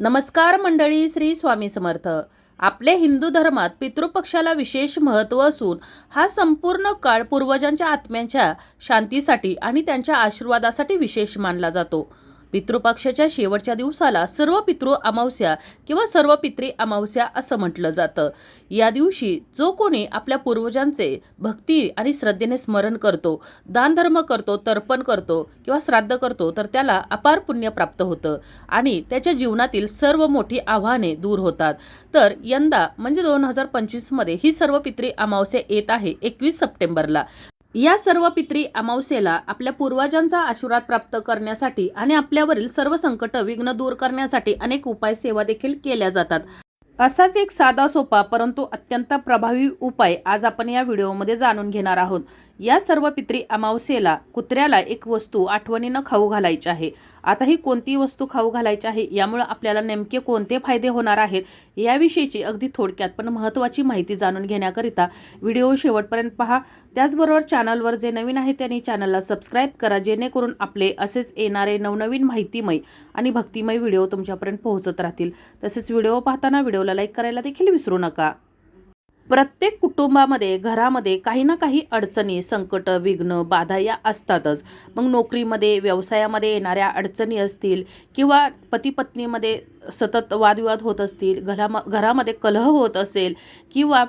नमस्कार मंडळी श्री स्वामी समर्थ. आपल्या हिंदू धर्मात पितृपक्षाला विशेष महत्त्व असून हा संपूर्ण काळ पूर्वजांच्या आत्म्यांच्या शांतीसाठी आणि त्यांच्या आशीर्वादासाठी विशेष मानला जातो. पितृपक्षाच्या शेवटच्या दिवसाला सर्व पितृ अमावस्या किंवा सर्व पित्री अमावस्या असं म्हटलं जातं. या दिवशी जो कोणी आपल्या पूर्वजांचे भक्ती आणि श्रद्धेने स्मरण करतो दानधर्म करतो तर्पण करतो किंवा श्राद्ध करतो तर त्याला अपार पुण्य प्राप्त होतं आणि त्याच्या जीवनातील सर्व मोठी आव्हाने दूर होतात. तर यंदा म्हणजे दोन हजार पंचवीसमध्ये ही सर्व पित्री अमावस्या येत आहे एकवीस सप्टेंबरला. या सर्व पित्री अमावस्येला आपल्या पूर्वजांचा आशीर्वाद प्राप्त करण्यासाठी आणि आपल्यावरील सर्व संकट विघ्न दूर करण्यासाठी अनेक उपाय सेवा देखील केल्या जातात. असाच एक साधा सोपा परंतु अत्यंत प्रभावी उपाय आज आपण या व्हिडिओमध्ये जाणून घेणार आहोत. या सर्व पित्री अमावस्येला कुत्र्याला एक वस्तू आठवणीनं खाऊ घालायची आहे. आता ही कोणती वस्तू खाऊ घालायची आहे यामुळे आपल्याला नेमके कोणते फायदे होणार आहेत याविषयीची अगदी थोडक्यात पण महत्त्वाची माहिती जाणून घेण्याकरिता व्हिडिओ शेवटपर्यंत पहा. त्याचबरोबर चॅनलवर जे नवीन आहे त्यांनी चॅनलला सबस्क्राईब करा जेणेकरून आपले असेच येणारे नवनवीन माहितीमय आणि भक्तिमय व्हिडिओ तुमच्यापर्यंत पोहोचत राहतील. तसेच व्हिडिओ पाहताना व्हिडिओला लाईक करायला देखील विसरू नका. प्रत्येक कुटुंबामध्ये घरामध्ये काही ना काही अडचणी संकट विघ्न बाधा या असतातच. मग नोकरीमध्ये व्यवसायामध्ये येणाऱ्या अडचणी असतील किंवा पतीपत्नीमध्ये सतत वादविवाद होत असतील घराम घरामध्ये कलह होत असेल किंवा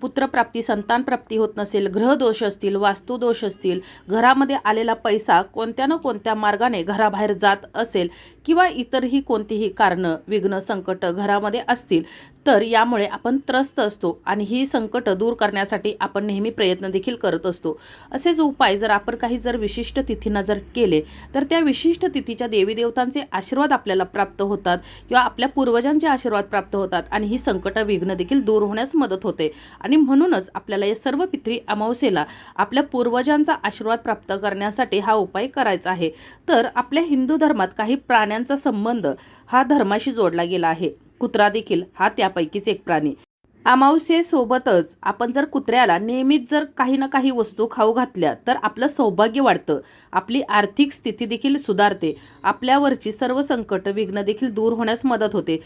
पुत्रप्राप्ती संतानप्राप्ती होत नसेल ग्रहदोष असतील वास्तुदोष असतील घरामध्ये आलेला पैसा कोणत्या ना कोणत्या मार्गाने घराबाहेर जात असेल किंवा इतरही कोणतीही कारणं विघ्न संकट घरामध्ये असतील तर यामुळे आपण त्रस्त असतो आणि ही संकट दूर करण्यासाठी आपण नेहमी प्रयत्न देखील करत असतो. असेच उपाय जर आपण काही जर विशिष्ट तिथींना जर केले तर त्या विशिष्ट तिथीच्या देवी देवतांचे आशीर्वाद आपल्याला प्राप्त होतात किंवा आपल्या पूर्वजांचे आशीर्वाद प्राप्त होतात आणि ही संकट विघ्न देखील दूर होण्यास मदत होते. आणि म्हणूनच आपल्याला या सर्व पित्री अमावस्येला आपल्या पूर्वजांचा आशीर्वाद प्राप्त करण्यासाठी हा उपाय करायचा आहे. तर आपल्या हिंदू धर्मात काही प्राण्यांचा संबंध हा धर्माशी जोडला गेला आहे. कुत्रा देखील हा त्यापैकीच एक प्राणी. अमावस्येसोबतच आपण जर कुत्र्याला नेहमीच जर काही ना काही वस्तू खाऊ घातल्या तर आपलं सौभाग्य वाढतं. आपली आर्थिक स्थिती देखील सुधारते. आपल्यावरची सर्व संकट विघ्न देखील दूर होण्यास मदत होते.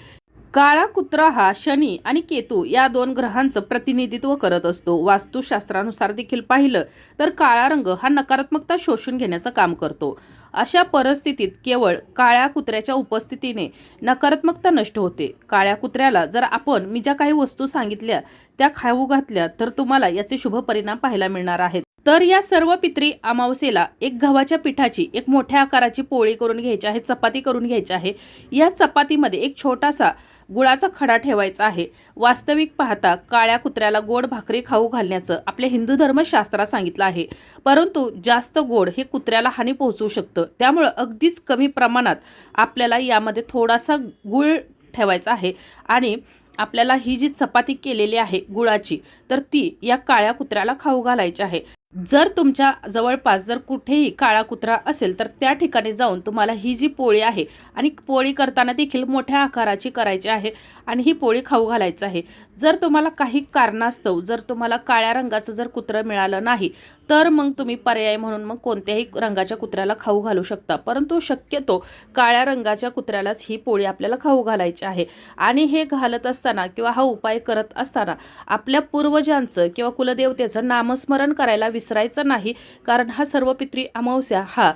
काळा कुत्रा हा शनी आणि केतू या दोन ग्रहांचं प्रतिनिधित्व करत असतो. वास्तुशास्त्रानुसार देखील पाहिलं तर काळा रंग हा नकारात्मकता शोषून घेण्याचं काम करतो. अशा परिस्थितीत केवळ काळ्या कुत्र्याच्या उपस्थितीने नकारात्मकता नष्ट होते. काळ्या कुत्र्याला जर आपण मी ज्या काही वस्तू सांगितल्या त्या खाऊ घातल्या तर तुम्हाला याचे शुभ परिणाम पाहायला मिळणार आहेत. तर या सर्व पित्री अमावस्येला एक गव्हाच्या पिठाची एक मोठ्या आकाराची पोळी करून घ्यायची आहे चपाती करून घ्यायची आहे. या चपातीमध्ये एक छोटासा गुळाचा खडा ठेवायचा आहे. वास्तविक पाहता काळ्या कुत्र्याला गोड भाकरी खाऊ घालण्याचं आपल्या हिंदू धर्मशास्त्रात सांगितलं आहे. परंतु जास्त गोड हे कुत्र्याला हानी पोहोचवू शकतं. त्यामुळं अगदीच कमी प्रमाणात आपल्याला यामध्ये थोडासा गुळ ठेवायचा आहे आणि आपल्याला ही जी चपाती केलेली आहे गुळाची तर ती या काळ्या कुत्र्याला खाऊ घालायची आहे. जर तुमच्या जवळपास जर कुठेही काळा कुत्रा असेल तर त्या ठिकाणी जाऊन तुम्हाला ही जी पोळी आहे आणि पोळी करताना देखील मोठ्या आकाराची करायची आहे आणि ही पोळी खाऊ घालायचं आहे. जर तुम्हाला काही कारणास्तव जर तुम्हाला काळ्या रंगाचं जर कुत्रं मिळालं नाही तर मग तुम्ही पर्याय म्हणून मग कोणत्याही रंगाच्या कुत्र्याला खाऊ घालू शकता. परंतु शक्यतो काळ्या रंगाच्या कुत्र्यालाच ही पोळी आपल्याला खाऊ घालायची आहे. आणि हे घालत असताना किंवा हा उपाय करत असताना आपल्या पूर्वजांचं किंवा कुलदेवतेचं नामस्मरण करायला विसरायचं नाही कारण हा सर्व पित्री अमावस्या हा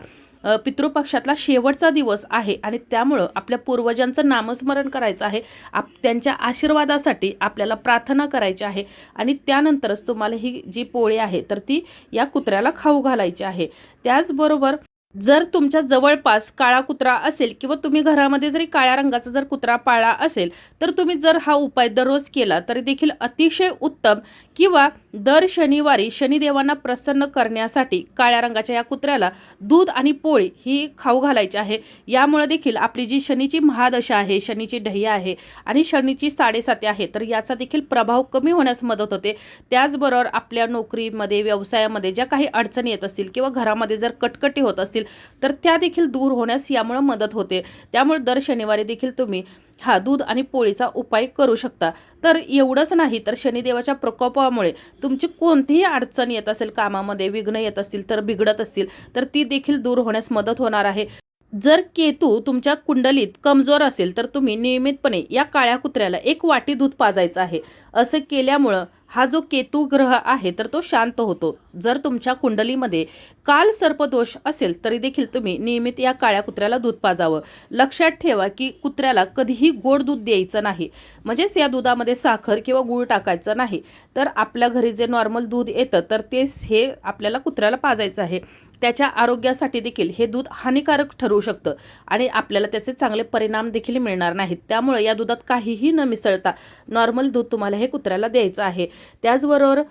पितृपक्षातला शेवटचा दिवस आहे आणि त्यामुळं आपल्या पूर्वजांचं नामस्मरण करायचं आहे. आप त्यांच्या आशीर्वादासाठी आपल्याला प्रार्थना करायची आहे आणि त्यानंतरच तुम्हाला ही जी पोळी आहे तर ती या कुत्र्याला खाऊ घालायची आहे. त्याचबरोबर जर तुमच्या जवळपास काळा कुत्रा असेल किंवा तुम्ही घरामध्ये जरी काळ्या रंगाचा जर कुत्रा पाळला असेल तर तुम्ही जर हा उपाय दररोज केला तरी देखील अतिशय उत्तम किंवा दर शनिवारी शनिदेवांना प्रसन्न करण्यासाठी काळ्या रंगाच्या या कुत्र्याला दूध आणि पोळी ही खाऊ घालायची आहे. यामुळे देखील आपली जी शनीची महादशा आहे शनीची ढैया आहे आणि शनीची साडेसाती आहे तर याचा देखील प्रभाव कमी होण्यास मदत होते. त्याचबरोबर आपल्या नोकरीमध्ये व्यवसायामध्ये ज्या काही अडचणी येत असतील किंवा घरामध्ये जर कटकटी होत असतील तर त्या देखील दूर होण्यास यामुळे मदत होते. त्यामुळे दर शनिवारी देखील तुम्ही हा दूध आणि पोळीचा उपाय करू शकता. तर एवढंच नाही तर शनिदेवाच्या प्रकोपामुळे तुमची कोणतीही अडचण येत असेल कामामध्ये विघ्न येत असतील तर बिघडत असतील तर ती देखील दूर होण्यास मदत होणार आहे. जर केतू तुमच्या कुंडलीत कमजोर असेल तर तुम्ही नियमितपणे या काळ्या कुत्र्याला एक वाटी दूध पाजायचं आहे. असं केल्यामुळं हा जो केतू ग्रह आहे तर तो शांत होतो. जर तुमच्या कुंडलीमध्ये काल सर्पदोष असेल तरी देखील तुम्ही नियमित या काळ्या कुत्र्याला दूध पाजावं. लक्षात ठेवा की कुत्र्याला कधीही गोड दूध द्यायचं नाही. म्हणजेच या दुधामध्ये साखर किंवा गूळ टाकायचं नाही. तर आपल्या घरी जे नॉर्मल दूध येतं तर तेच हे आपल्याला कुत्र्याला पाजायचं आहे. त्याच्या आरोग्यासाठी देखील हे दूध हानिकारक ठरू शकतं आणि आपल्याला त्याचे चांगले परिणाम देखील मिळणार नाहीत. त्यामुळे या दुधात काहीही न मिसळता नॉर्मल दूध तुम्हाला हे कुत्र्याला द्यायचं आहे. त्याचबरोबर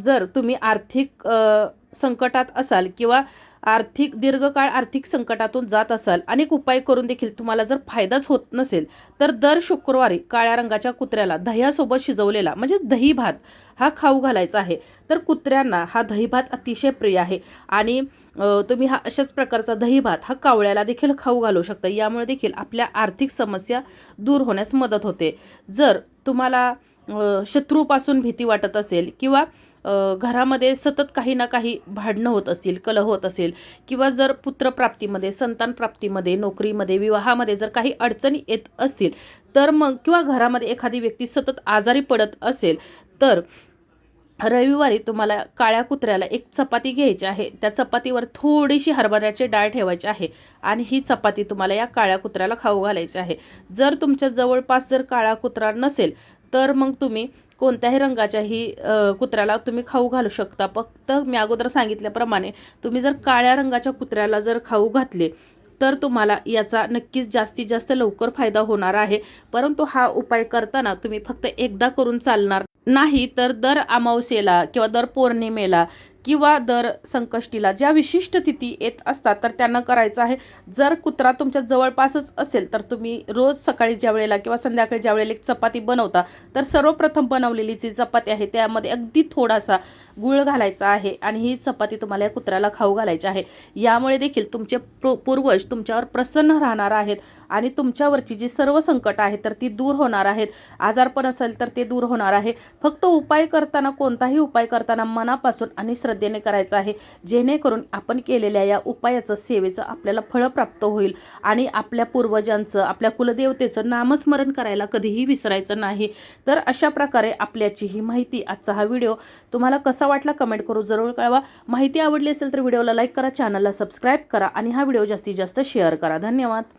जर तुम्ही आर्थिक संकटात असाल किंवा आर्थिक दीर्घकाळ आर्थिक संकटातून जात असाल अनेक उपाय करून देखील तुम्हाला जर फायदाच होत नसेल तर दर शुक्रवारी काळ्या रंगाच्या कुत्र्याला दह्यासोबत शिजवलेला म्हणजे दही भात हा खाऊ घालायचा आहे. तर कुत्र्यांना हा दही भात अतिशय प्रिय आहे आणि तुम्ही हा अशाच प्रकारचा दही भात हा कावळ्याला देखील खाऊ घालू शकता. यामुळे देखील आपल्या आर्थिक समस्या दूर होण्यास मदत होते. जर तुम्हाला शत्रूपासून भीती वाटत असेल किंवा घरामध्ये सतत काही ना काही भांडणं होत असतील कलह होत असेल किंवा जर पुत्रप्राप्तीमध्ये संतान प्राप्तीमध्ये नोकरीमध्ये विवाहामध्ये जर काही अडचणी येत असतील तर मग किंवा घरामध्ये एखादी व्यक्ती सतत आजारी पडत असेल तर रविवारी तुम्हाला काळ्या कुत्र्याला एक चपाती घ्यायची आहे. त्या चपातीवर थोडीशी हरभऱ्याची डाळ ठेवायची आहे आणि ही चपाती तुम्हाला या काळ्या कुत्र्याला खाऊ घालायची आहे. जर तुमच्या जवळपास जर काळा कुत्रा नसेल तर मग तुम्ही कोणत्याही रंगाच्याही कुत्र्याला तुम्ही खाऊ घालू शकता. फक्त मी अगोदर सांगितल्याप्रमाणे तुम्ही जर काळ्या रंगाच्या कुत्र्याला जर खाऊ घातले तर तुम्हाला याचा नक्कीच जास्तीत जास्त लवकर फायदा होणार आहे. परंतु हा उपाय करताना तुम्ही फक्त एकदा करून चालणार नाही तर दर अमावस्येला किंवा दर पौर्णिमेला किंवा दर संकष्टीला ज्या विशिष्ट तिथी येत असतात तर त्यांना करायचं आहे. जर कुत्रा तुमच्या जवळपासच असेल तर तुम्ही रोज सकाळी ज्या वेळेला किंवा संध्याकाळी ज्या वेळेला एक चपाती बनवता तर सर्वप्रथम बनवलेली जी चपाती आहे त्यामध्ये अगदी थोडासा गुळ घालायचा आहे आणि ही चपाती तुम्हाला या कुत्र्याला खाऊ घालायची आहे. यामुळे देखील तुमचे पूर्वज तुमच्यावर प्रसन्न राहणार आहेत आणि तुमच्यावरची जी सर्व संकट आहेत तर ती दूर होणार आहेत. आजारपण असेल तर ते दूर होणार आहे. फक्त उपाय करताना कोणताही उपाय करताना मनापासून आणि श्रद्धा श्रद्धेने करायचं आहे. जेणेकरून आपण केलेल्या या उपायाचं सेवेचं आपल्याला फळ प्राप्त होईल. आणि आपल्या पूर्वजांचं आपल्या कुलदेवतेचं नामस्मरण करायला कधीही विसरायचं नाही. तर अशा प्रकारे आपल्याची ही माहिती आजचा हा व्हिडिओ. तुम्हाला कसा वाटला कमेंट करू जरूर कळवा. माहिती आवडली असेल तर व्हिडिओला लाईक करा चॅनलला सबस्क्राईब करा आणि हा व्हिडिओ जास्तीत जास्त शेअर करा. धन्यवाद.